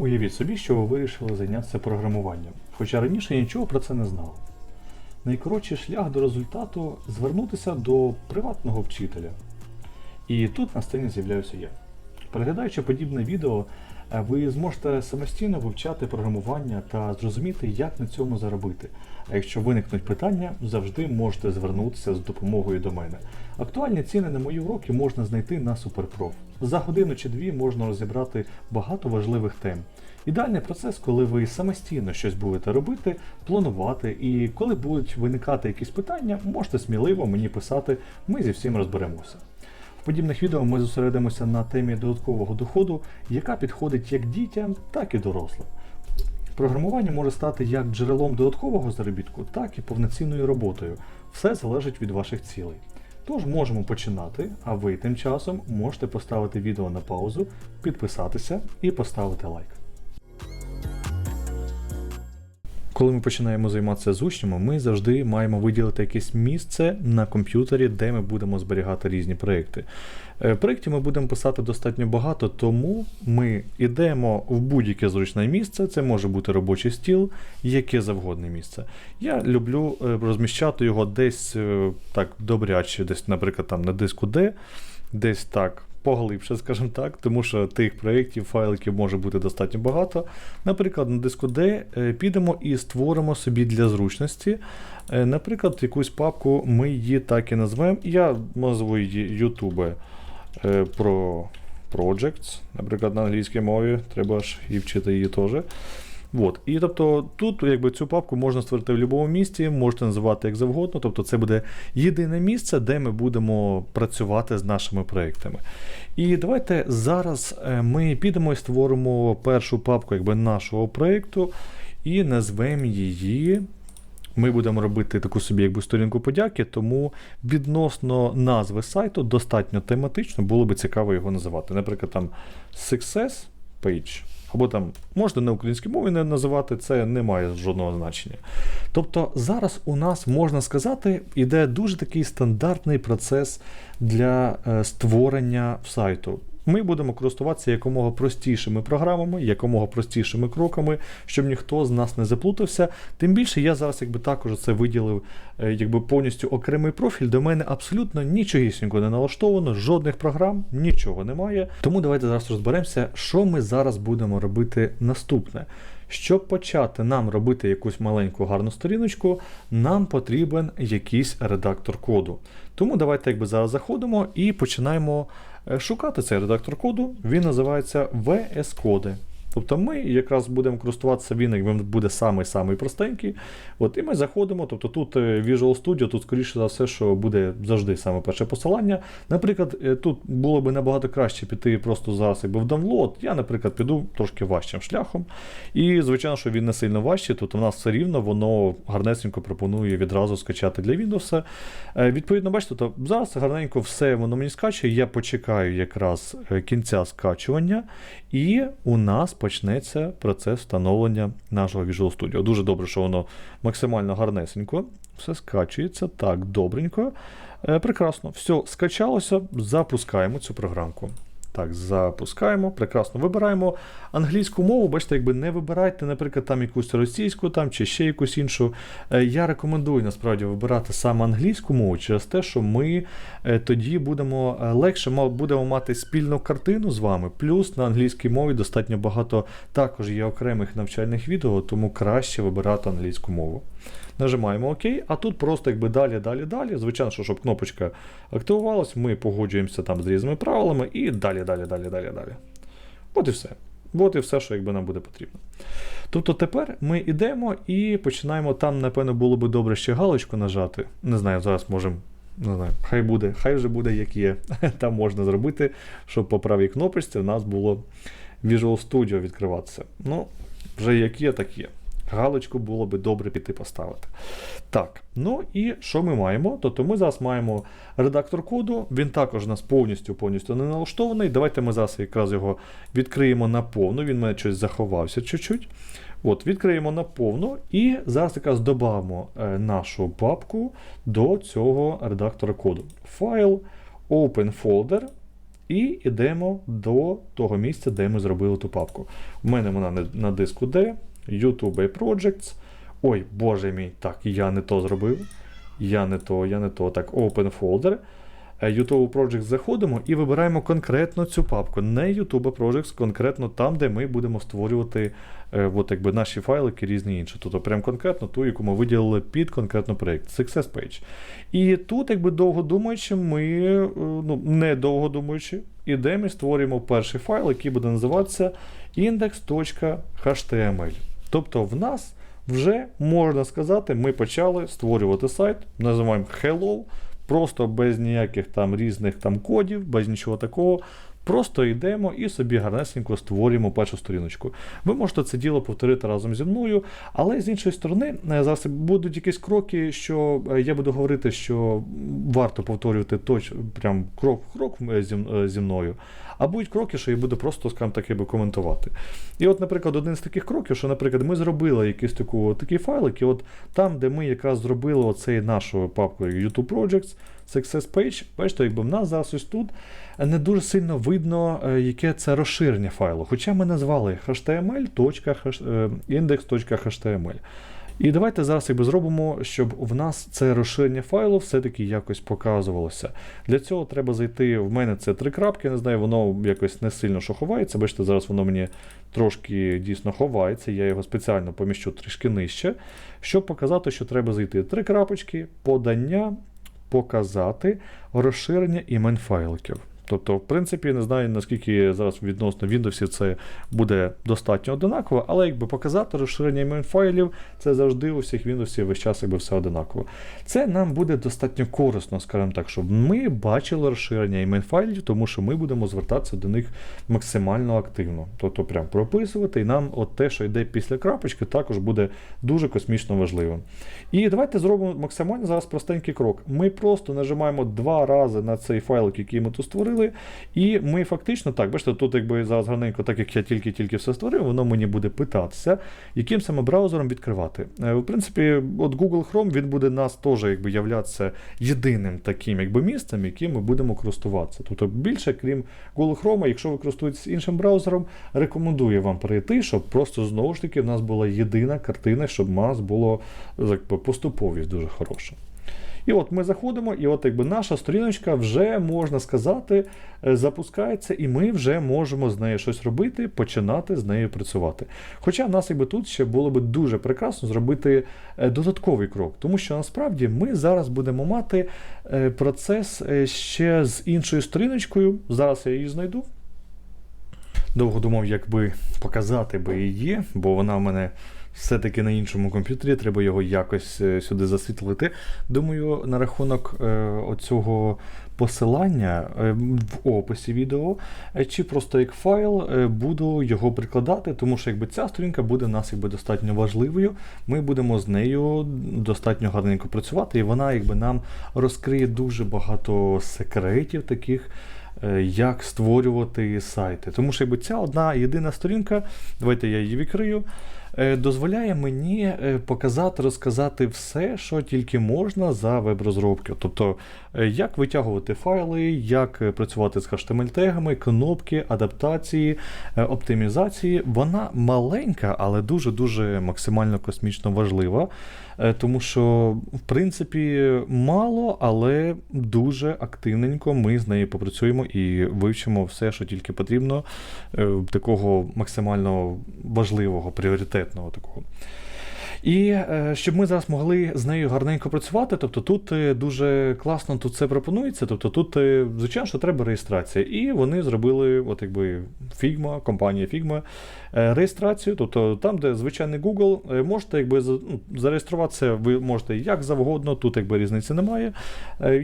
Уявіть собі, що ви вирішили зайнятися програмуванням, хоча раніше нічого про це не знали. Найкоротший шлях до результату звернутися до приватного вчителя. І тут на сцені з'являюся я. Переглядаючи подібне відео, ви зможете самостійно вивчати програмування та зрозуміти, як на цьому заробити. А якщо виникнуть питання, завжди можете звернутися з допомогою до мене. Актуальні ціни на мої уроки можна знайти на Суперпроф. За годину чи дві можна розібрати багато важливих тем. Ідеальний процес, коли ви самостійно щось будете робити, планувати, і коли будуть виникати якісь питання, можете сміливо мені писати, ми зі всім розберемося. В подібних відео ми зосередимося на темі додаткового доходу, яка підходить як дітям, так і дорослим. Програмування може стати як джерелом додаткового заробітку, так і повноцінною роботою. Все залежить від ваших цілей. Тож можемо починати, а ви тим часом можете поставити відео на паузу, підписатися і поставити лайк. Коли ми починаємо займатися з учнями, ми завжди маємо виділити якесь місце на комп'ютері, де ми будемо зберігати різні проекти. Е, Проєктів ми будемо писати достатньо багато, тому ми йдемо в будь-яке зручне місце. Це може бути робочий стіл, яке завгодне місце. Я люблю е, розміщати його десь е, так добряче, десь, наприклад, там на диску D, десь так. Поглибше, скажімо так, тому що тих проєктів, файликів може бути достатньо багато. Наприклад, на диску D е, підемо і створимо собі для зручності. е, Наприклад, якусь папку ми її так і назвемо. Я назву її YouTube е, про Projects, наприклад, на англійській мові, треба ж і вчити її теж. От. І тобто тут якби, цю папку можна створити в будь-якому місці, можете називати як завгодно. Тобто це буде єдине місце, де ми будемо працювати з нашими проектами. І давайте зараз е, ми підемо і створимо першу папку якби, нашого проєкту і назвемо її. Ми будемо робити таку собі якби сторінку подяки, тому відносно назви сайту достатньо тематично, було би цікаво його називати. Наприклад, там Success Page. Або там можна на українській мові не називати, це не має жодного значення. Тобто зараз у нас, можна сказати, іде дуже такий стандартний процес для е, створення сайту. Ми будемо користуватися якомога простішими програмами, якомога простішими кроками, щоб ніхто з нас не заплутався. Тим більше я зараз якби також це виділив е, якби повністю окремий профіль. До мене абсолютно нічогісінько не налаштовано, жодних програм, нічого немає. Тому давайте зараз розберемося, що ми зараз будемо робити наступне. Щоб почати нам робити якусь маленьку гарну сторіночку, нам потрібен якийсь редактор коду. Тому давайте якби зараз заходимо і починаємо е, шукати цей редактор коду. Він називається VS Code. Тобто ми якраз будемо користуватися він, як він буде самий-самий простенький. От, і ми заходимо. Тобто тут е, Visual Studio, тут, скоріше за все, що буде завжди саме перше посилання. Наприклад, е, тут було б набагато краще піти просто зараз якби в download. Я, наприклад, піду трошки важчим шляхом. І, звичайно, що він не сильно важчий, тут у нас все рівно воно гарнесенько пропонує відразу скачати для Windows. Е, Відповідно, бачите, то зараз гарненько все воно мені скачує. Я почекаю якраз кінця скачування, і у нас почнеться процес встановлення нашого Visual Studio. Дуже добре, що воно максимально гарнесенько. Все скачується так, добренько. Е, прекрасно. Все скачалося, запускаємо цю програмку. Так, запускаємо, прекрасно. Вибираємо англійську мову. Бачите, якби не вибирайте, наприклад, там якусь російську там, чи ще якусь іншу. Е, Я рекомендую насправді вибирати саме англійську мову через те, що ми е, тоді будемо е, легше будемо мати спільну картину з вами. Плюс на англійській мові достатньо багато також є окремих навчальних відео, тому краще вибирати англійську мову. Нажимаємо ОК, а тут просто якби далі, далі, далі. Звичайно, що щоб кнопочка активувалась, ми погоджуємося там з різними правилами і далі, далі, далі, далі, далі. От і все. От і все, що якби нам буде потрібно. Тобто тепер ми йдемо і починаємо там, напевно, було би добре ще галочку нажати. Не знаю, зараз можемо. Не знаю, хай буде, хай вже буде, як є. Там можна зробити, щоб по правій кнопочці в нас було Visual Studio відкриватися. Ну, вже як є, так є. Галочку було би добре піти поставити. Так, ну і що ми маємо? Тобто ми зараз маємо редактор коду, він також у нас повністю повністю не налаштований. Давайте ми зараз якраз його відкриємо на повну. Він мене щось заховався чуть-чуть. От, відкриємо на повну і зараз якраз додамо е, нашу папку до цього редактора коду. Файл, Open Folder. і йдемо до того місця, де ми зробили ту папку. У мене вона на- на диску D, YouTube Projects. Ой, боже мій, так, я не то зробив. Я не то, я не то. Так, Open Folder. Е, YouTube Projects заходимо і вибираємо конкретно цю папку. Не YouTube Projects, конкретно там, де ми будемо створювати е, от, якби, наші файлики різні інші. Тобто прям конкретно ту, яку ми виділили під конкретно проєкт. Success Page. І тут, якби довго думаючи, ми, е, ну, не довго думаючи, ідемо і створюємо перший файл, який буде називатися index.html. Тобто в нас вже можна сказати, ми почали створювати сайт, називаємо Hello, просто без ніяких там різних там кодів, без нічого такого. Просто йдемо і собі гарнесенько створюємо першу сторіночку. Ви можете це діло повторити разом зі мною, але з іншої сторони, е, зараз будуть якісь кроки, що е, я буду говорити, що варто повторювати точ, прям крок в крок е, зі, мною. А будуть кроки, що я буду просто, скажімо так, якби коментувати. І от, наприклад, один з таких кроків, що, наприклад, ми зробили якийсь таку, такий файлик, і от там, де ми якраз зробили оцей нашу папку YouTube Projects, Success Page, бачите, якби в нас зараз ось тут не дуже сильно видно, е, яке це розширення файлу. Хоча ми назвали html.index.html. І давайте зараз якби зробимо, щоб в нас це розширення файлу все-таки якось показувалося. Для цього треба зайти. В мене це три крапки, не знаю, воно якось не сильно що ховається. Бачите, зараз воно мені трошки дійсно ховається. Я його спеціально поміщу трішки нижче, щоб показати, що треба зайти. Три крапочки, подання, показати, розширення імен файликів. Тобто, в принципі, не знаю, наскільки зараз відносно Windows це буде достатньо одинаково, але якби показати розширення імен файлів, це завжди у всіх Windows весь час якби все одинаково. Це нам буде достатньо корисно, скажімо так, щоб ми бачили розширення імен файлів, тому що ми будемо звертатися до них максимально активно. Тобто, прям прописувати, і нам от те, що йде після крапочки, також буде дуже космічно важливим. І давайте зробимо максимально зараз простенький крок. Ми просто нажимаємо два рази на цей файлик, який ми тут створили. І ми фактично так, бачите, тут якби зараз гарненько, так як я тільки-тільки все створив, воно мені буде питатися, яким саме браузером відкривати. Е, В принципі, от Google Chrome він буде нас теж якби являтися єдиним таким якби місцем, яким ми будемо користуватися. Тобто більше, крім Google Chrome, якщо ви користуєтесь іншим браузером, рекомендую вам перейти, щоб просто знову ж таки в нас була єдина картина, щоб у нас було поступовість дуже хороша. І от ми заходимо, і от якби наша сторіночка вже можна сказати е, запускається, і ми вже можемо з нею щось робити, починати з нею працювати. Хоча в нас якби тут ще було би дуже прекрасно зробити е, додатковий крок, тому що насправді ми зараз будемо мати е, процес ще з іншою сторіночкою. Зараз я її знайду. Довго думав, якби показати би її, бо вона в мене все-таки на іншому комп'ютері, треба його якось е, сюди засвітлити. Думаю, на рахунок е, оцього посилання е, в описі відео, чи просто як файл, буду його прикладати, тому що якби ця сторінка буде нас якби достатньо важливою. Ми будемо з нею достатньо гарненько працювати, і вона якби нам розкриє дуже багато секретів таких як створювати сайти. Тому що якби ця одна єдина сторінка, давайте я її відкрию, дозволяє мені е, показати, розказати все, що тільки можна за веб-розробки. Тобто, е, як витягувати файли, як е, працювати з HTML-тегами, кнопки, адаптації, е, оптимізації. Вона маленька, але дуже-дуже максимально космічно важлива. Е, Тому що, в принципі, мало, але дуже активненько ми з нею попрацюємо і вивчимо все, що тільки потрібно, е, такого максимально важливого, пріоритетного такого. І е, щоб ми зараз могли з нею гарненько працювати, тобто тут е, дуже класно тут це пропонується. Тобто тут, е, звичайно, що треба реєстрація. І вони зробили, от якби Figma, компанія Figma, реєстрацію. Тобто там, де звичайний Google, можете якби ну, зареєструватися, ви можете як завгодно, тут якби різниці немає.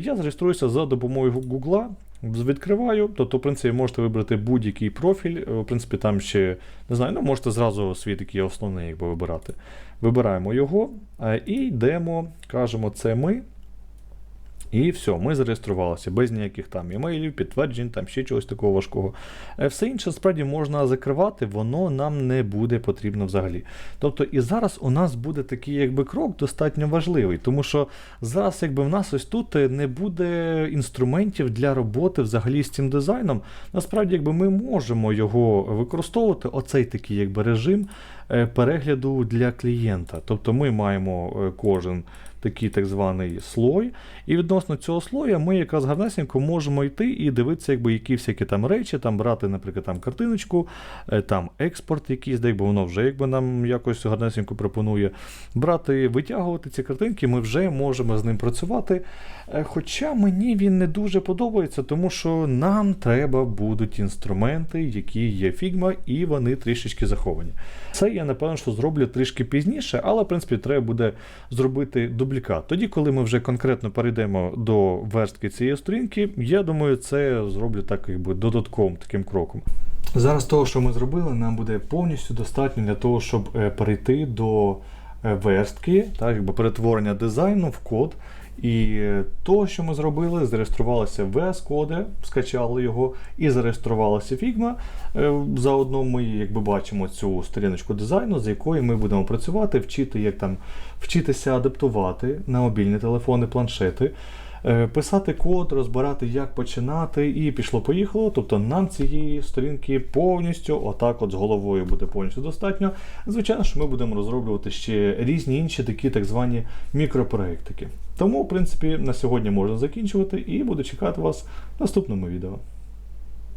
Я зареєструюся за допомогою Google. Відкриваю, тобто, в принципі, можете вибрати будь-який профіль. Е, В принципі, там ще не знаю, ну можете зразу свій такий основний якби, вибирати. Вибираємо його е, і йдемо, кажемо, це ми. І все, ми зареєструвалися без ніяких там імейлів, підтверджень, там ще чогось такого важкого. Е, Все інше справді можна закривати, воно нам не буде потрібно взагалі. Тобто, і зараз у нас буде такий якби крок достатньо важливий, тому що зараз, якби в нас ось тут не буде інструментів для роботи взагалі з цим дизайном. Насправді, якби ми можемо його використовувати, оцей такий якби режим е, перегляду для клієнта. Тобто ми маємо е, кожен такий так званий слой, і відносно цього слоя ми якраз гарнесенько можемо йти і дивитися, якби які всякі там речі, там брати, наприклад, там картиночку, е, там експорт якийсь, де якби воно вже якби нам якось гарнесенько пропонує. Брати, витягувати ці картинки, ми вже можемо з ним працювати. Е, Хоча мені він не дуже подобається, тому що нам треба будуть інструменти, які є Figma, і вони трішечки заховані. Це я напевно, що зроблю трішки пізніше, але в принципі треба буде зробити дублікат. Тоді, коли ми вже конкретно перейдемо до верстки цієї сторінки, я думаю, це зроблю так, якби додатковим таким кроком. Зараз того, що ми зробили, нам буде повністю достатньо для того, щоб е, перейти до е, верстки, так, якби перетворення дизайну в код. І то, що ми зробили, зареєструвалися VS Code, скачали його і зареєструвалася Figma. Е, Заодно ми якби бачимо цю сторіночку дизайну, з якою ми будемо працювати, вчити, як там вчитися адаптувати на мобільні телефони, планшети. Е, Писати код, розбирати, як починати, і пішло-поїхало. Тобто нам цієї сторінки повністю, отак, от з головою буде повністю достатньо. Звичайно, що ми будемо розроблювати ще різні інші такі так звані мікропроєктики. Тому, в принципі, на сьогодні можна закінчувати і буду чекати вас в наступному відео.